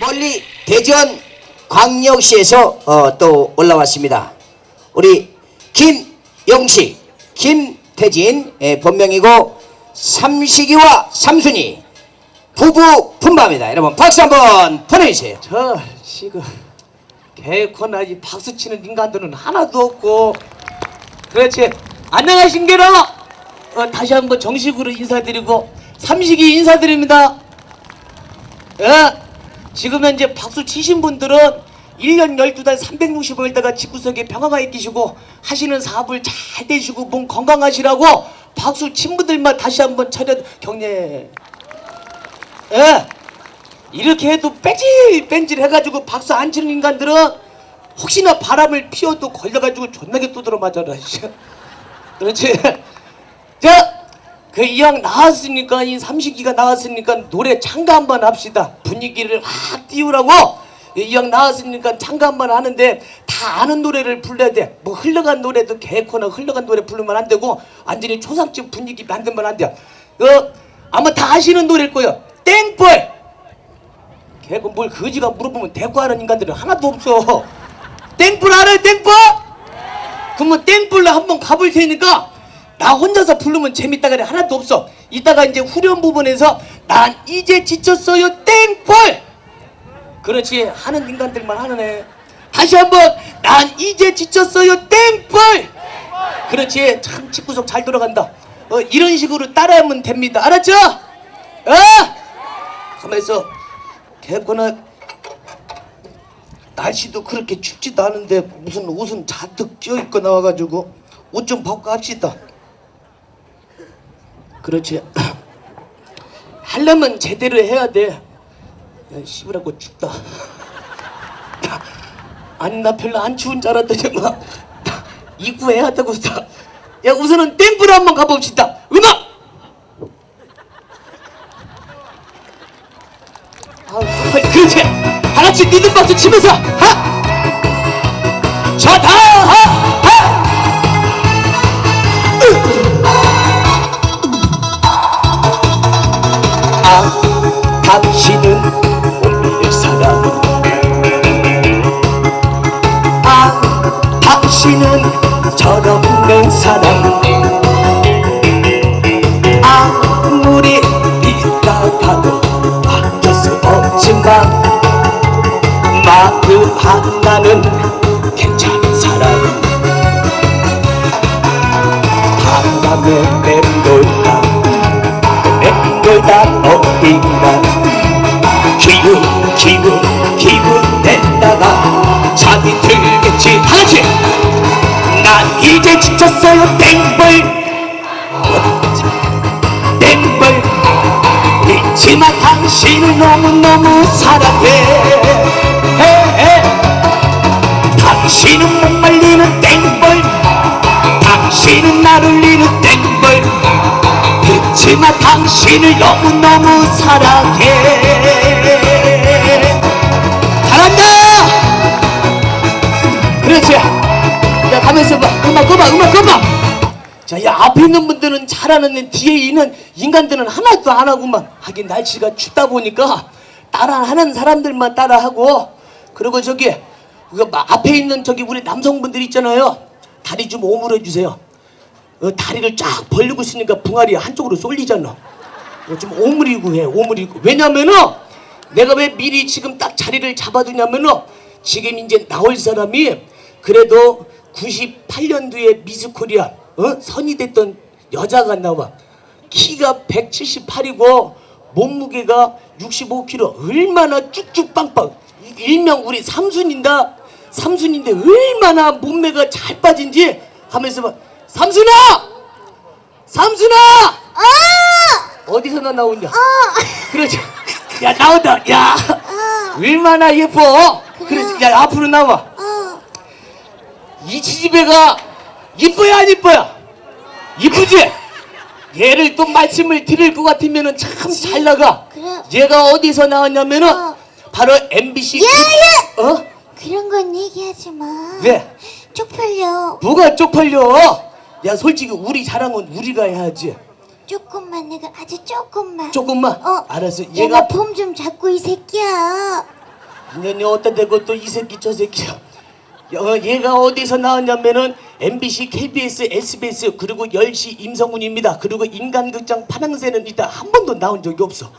멀리 대전 광역시에서 어, 또 올라왔습니다. 우리 김영식, 김태진 예, 본명이고 삼식이와 삼순이 부부 품바입니다. 여러분 박수 한번 보내주세요. 저 지금 개코나 이 박수 치는 인간들은 하나도 없고 그렇지 안녕하신게라 어, 다시 한번 정식으로 인사드리고 삼식이 인사드립니다 예, 지금 현재 박수 치신 분들은 1년 12달 365일다가 집구석에 평화가 계시고 하시는 사업을 잘 되시고 몸 건강하시라고 박수 친 분들만 다시 한번 차려 경례 예. 이렇게 해도 빼질 뺀질 해가지고 박수 안 치는 인간들은 혹시나 바람을 피워도 걸려가지고 존나게 두드러 맞아라. 씨. 그렇지. 자, 그 이왕 나왔으니까 이 삼식이가 나왔으니까 노래 참가 한번 합시다. 분위기를 확 띄우라고 이왕 나왔으니까 참가 한번 하는데 다 아는 노래를 불러야 돼. 뭐 흘러간 노래도 개코나 흘러간 노래 부르면 안 되고 완전히 초상집 분위기 만들면 안 돼. 어, 아마 다 아시는 노래일 거예요. 땡벌. 개고 뭘 거지가 물어보면 대꾸하는 인간들은 하나도 없어. 땡불 알아요 땡불? 그러면 땡불로 한번 가볼 테니까 나 혼자서 부르면 재밌다 그래 하나도 없어. 이따가 이제 후렴 부분에서 난 이제 지쳤어요 땡불. 그렇지 하는 인간들만 하는 애. 다시 한번 난 이제 지쳤어요 땡불. 그렇지 참 집구석 잘 돌아간다. 어, 이런 식으로 따라하면 됩니다. 알았죠? 어? 가만있어. 개코나 날씨도 그렇게 춥지도 않은데 무슨 옷은 잔뜩 쪄입고 나와가지고 옷 좀 벗고 합시다. 그렇지. 하려면 제대로 해야 돼. 야, 씨부라고 춥다. 아니 나 별로 안 추운 줄 알았더니 막 입구해야 되고 있어. 야 우선은 댐프로 한번 가봅시다. 음악. 아우, 그렇지. 다 같이 리듬 박수 치면서 하. 하나는 괜찮은 사람. 바람에 맴돌다. 맴돌다 어딘가 기분 기분 기분 냈다가 잠이 들겠지. 다같이! 난 이제 지쳤어요 땡벌. 땡벌 잊지마 당신을 너무너무 사랑해 해, 당신을 너무너무 사랑해. 잘한다! 그렇지. 자 가면서 봐. 음악 음악 꺼봐 자, 야, 앞에 있는 분들은 잘하는데 뒤에 있는 인간들은 하나도 안 하고만 하긴 날씨가 춥다 보니까 따라하는 사람들만 따라하고 그리고 저기 그 마- 앞에 있는 저기 우리 남성분들 있잖아요. 다리 좀 오므려 주세요. 어, 다리를 쫙 벌리고 있으니까 붕알이 한쪽으로 쏠리잖아. 어, 좀 오므리고 해 오므리고. 왜냐면은 내가 왜 미리 지금 딱 자리를 잡아두냐면은 지금 이제 나올 사람이 그래도 98년도에 미스 코리아 어? 선이 됐던 여자가 나와. 키가 178이고 몸무게가 65kg 얼마나 쭉쭉 빵빵. 이- 일명 우리 삼순인다? 삼순인데 얼마나 몸매가 잘 빠진지 하면서 막 삼순아! 삼순아! 어! 어디서 나 나오냐 어! 그렇지 야 나온다 야 어! 얼마나 예뻐 그렇지 야 앞으로 나와 어! 이 지지배가 이뻐야 안 이뻐야 이쁘지 얘를 또 말씀을 드릴 것 같으면은 참잘 나가 그래. 얘가 어디서 나왔냐면은 어. 바로 MBC 예, 어? 그런 건 얘기하지 마. 왜? 쪽팔려. 누가 쪽팔려 야 솔직히 우리 자랑은 우리가 해야지 조금만 내가 아주 조금만. 조금만 어. 알았어 얘가 얘가 폼 좀 잡고 이 새끼야. 인연이 어디다 대고 또 이 새끼 저 새끼야. 어, 얘가 어디서 나왔냐면은 MBC, KBS, SBS 그리고 10시 임성훈입니다. 그리고 인간극장 파랑새는 일단 한 번도 나온 적이 없어.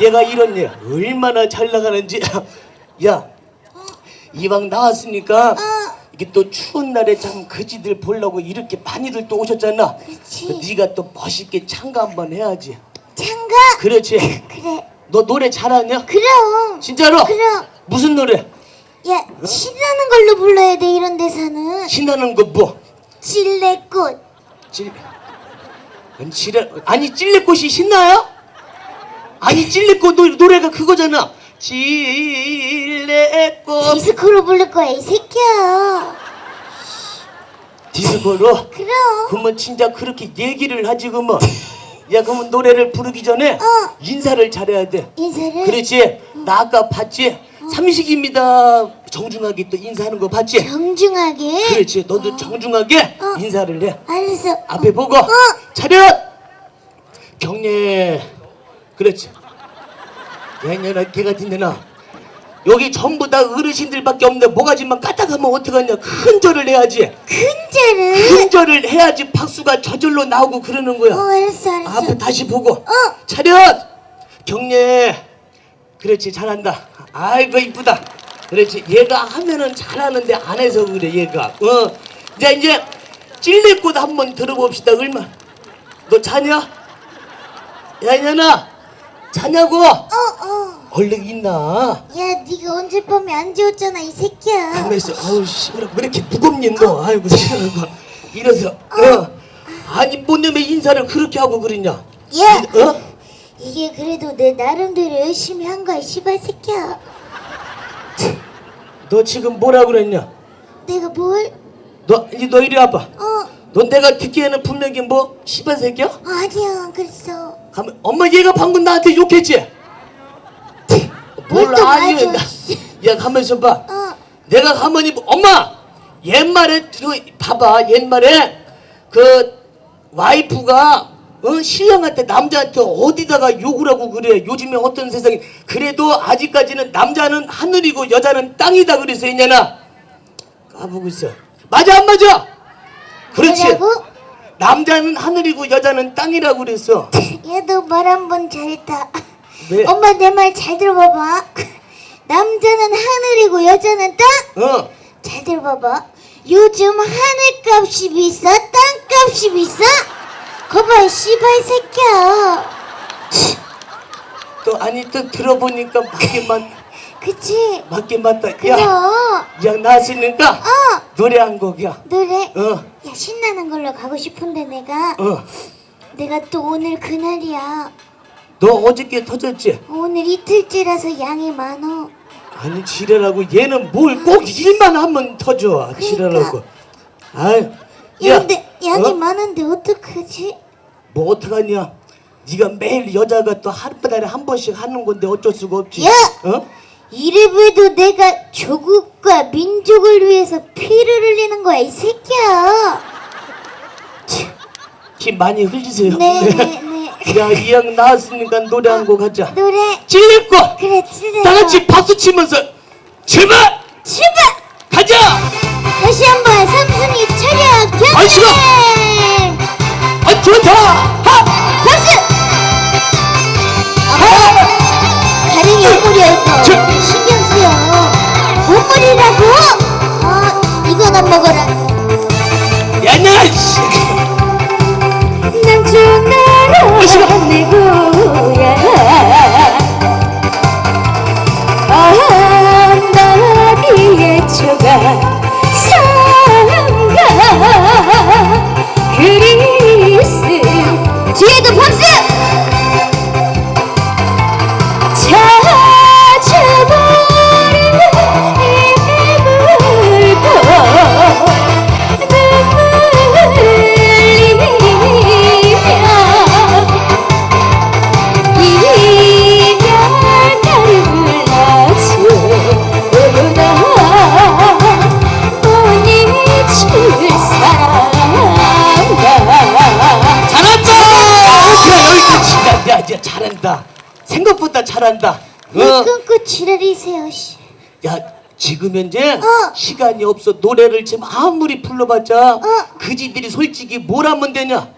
얘가 이런 얘 얼마나 잘 나가는지 야 이왕 나왔으니까 어. 이게 또 추운 날에 참 그지들 보려고 이렇게 많이들 또 오셨잖아. 그렇지. 네가 또 멋있게 참가 한번 해야지. 장가. 그렇지. 그래. 너 노래 잘하냐? 그럼. 진짜로? 그럼. 무슨 노래? 야 신나는 걸로 불러야 돼 이런 데서는. 신나는 거 뭐? 찔레꽃. 찔 아니 찔레 아니 찔레꽃이 신나요? 아니 찔레꽃 노, 노래가 그거잖아. 찔레꽃 디스코로 부를 거야 이 새끼야. 디스코로. 그럼. 그러면 진짜 그렇게 얘기를 하지 그러면. 야 그러면 노래를 부르기 전에 어. 인사를 잘해야 돼. 인사를. 그렇지. 나 아까 봤지? 삼식입니다. 정중하게 또 인사하는 거 봤지? 정중하게. 그렇지. 너도 정중하게 어. 인사를 해. 알았어. 앞에 보고 어. 차렷 경례 그렇지 야이년아 개같은 년아 여기 전부 다 어르신들밖에 없는데 모가지만 까딱하면 어떡하냐? 큰 절을 해야지. 큰절을. 큰 절을 해야지 박수가 저절로 나오고 그러는 거야. 어 알았어 알았어. 앞에 다시 보고. 어. 차렷! 경례! 그렇지 잘한다. 아이고 이쁘다. 그렇지 얘가 하면은 잘하는데 안 해서 그래 얘가. 어. 자 이제 찔레꽃 한번 들어봅시다 얼마. 너 자냐? 야 이년아 자냐고 어 어. 얼른 있나 야 네가 언제 밤에 안 재웠잖아 이 새끼야. 가만있어 아우 씨발 왜 이렇게 무겁니 너 아이고 시원하고 이래서 어 아니 뭔 놈의 인사를 그렇게 하고 그러냐 야 어? 이게 그래도 내 나름대로 열심히 한 거야 씨발 새끼야. 너 지금 뭐라 그랬냐 내가 뭘? 너 이제 너 이리 와봐. 어너 내가 듣기에는 분명히 뭐 시발 새끼야? 아니야 그랬어. 가면 엄마 얘가 방금 나한테 욕했지? 뭘 뭘또 아니? 나- 씨. 야 가만있어 봐. 어 내가 가만히 보- 엄마 옛말에 그 봐봐 옛말에 그 와이프가 어? 신랑한테 남자한테 어디다가 욕을 하고 그래 요즘에 어떤 세상이 그래도 아직까지는 남자는 하늘이고 여자는 땅이다 그래서 있냐나 까보고 있어 맞아 안 맞아 그렇지 뭐라고? 남자는 하늘이고 여자는 땅이라고 그랬어 야너 말한 번 잘했다. 왜? 엄마 내 말 잘 들어봐봐. 남자는 하늘이고 여자는 땅. 어 잘 들어봐봐. 요즘 하늘값이 비싸, 땅값이 비싸. 거봐, 씨발 새끼야. 또 아니 또 들어보니까 맞 그치? 맞게 맞다 그럼. 야, 야 나왔으니까 어, 노래 한 곡이야 노래. 어 야, 신나는 걸로 가고 싶은데 내가. 어. 내가 또 오늘 그날이야. 너 어저께 터졌지? 오늘 이틀째라서 양이 많어. 아니 지랄하고 얘는 뭘 꼭 일만 하면 터져 지랄하고 아이 야, 근데 양이 어? 많은데 어떡하지? 뭐 어떡하냐 네가 매일 여자가 또 하루달에 한 번씩 하는 건데 어쩔 수가 없지 야! 어? 이래봬도 내가 조국과 민족을 위해서 피를 흘리는 거야, 이 새끼야. 피 많이 흘리세요 네, 네, 네. 야이양 나왔으니까 노래 한 곡 하자 노래. 찔리고 그래, 찌르. 다 같이 박수 치면서 출발 출발! 가자 다시 한번 삼순이 차렷 경례! 아이, 싫어. 아 좋다 하! 박수! 아빠, 가랭이 옷물이 야 잘한다 어? 끊고 지랄이세요 씨 야 지금 현재 어. 시간이 없어 노래를 지금 아무리 불러봤자 어. 그지들이 솔직히 뭘 하면 되냐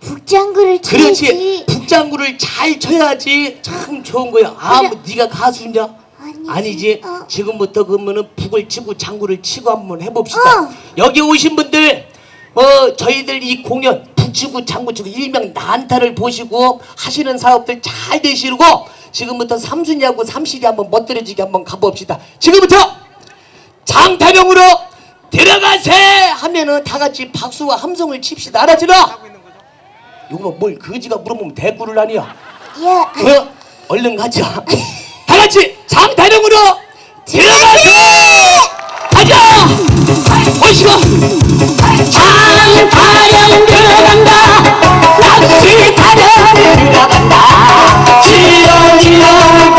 북장구를 그렇지 쳐야지. 북장구를 잘 쳐야지 참 좋은 거야 아무 네가 가수냐 아니지. 아니지 어. 지금부터 그러면은 북을 치고 장구를 치고 한번 해봅시다 어. 여기 오신 분들 어 저희들 이 공연 북치고 장구 치고 일명 난타를 보시고 하시는 사업들 잘 되시고 지금부터 삼순이 하고 삼실이 한번 멋들어지게 한번 가봅시다 지금부터 장타령으로 들어가세 하면은 다 같이 박수와 함성을 칩시다 알았지나 이거 뭘 거지가 물어보면 대꾸를 하니야 야, 어? 얼른 가자. 다 같이 장타령으로 들어가세! 가자! 오시고! 장타령 들어간다! 낚시 타령 들어간다! 지렁이렁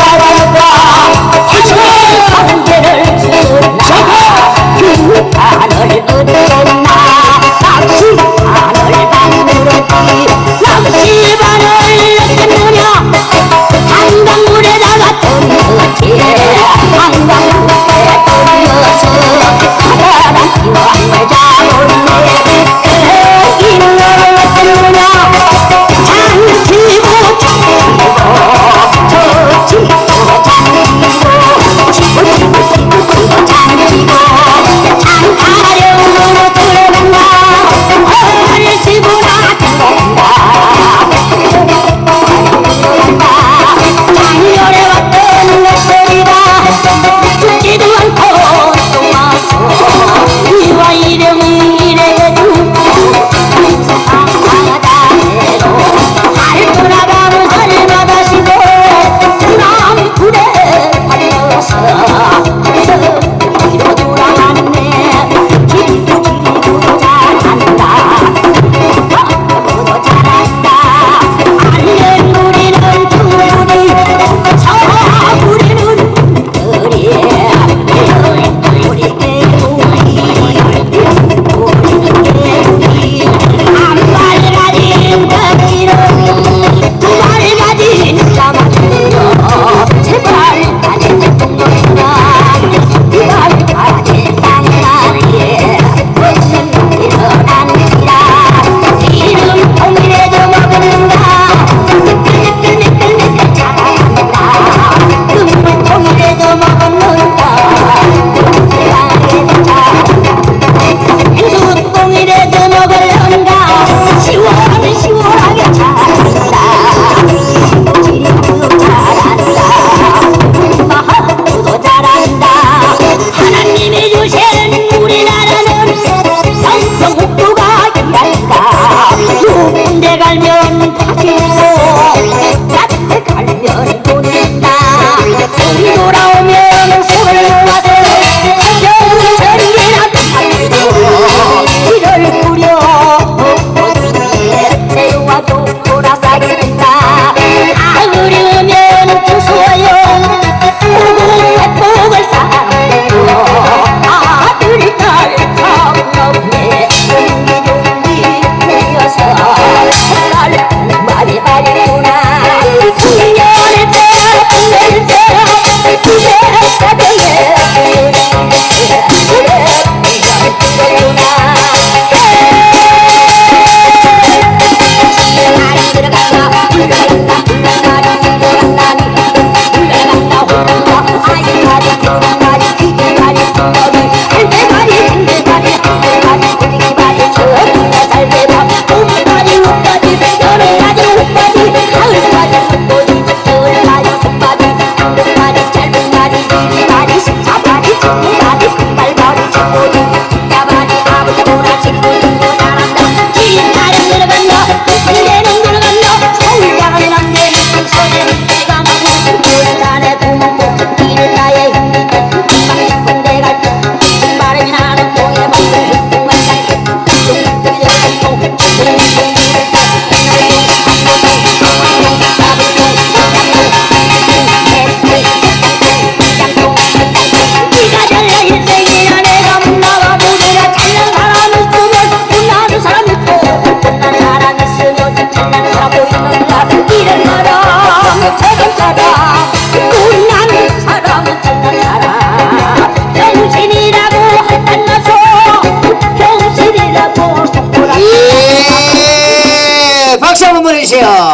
보내주세요.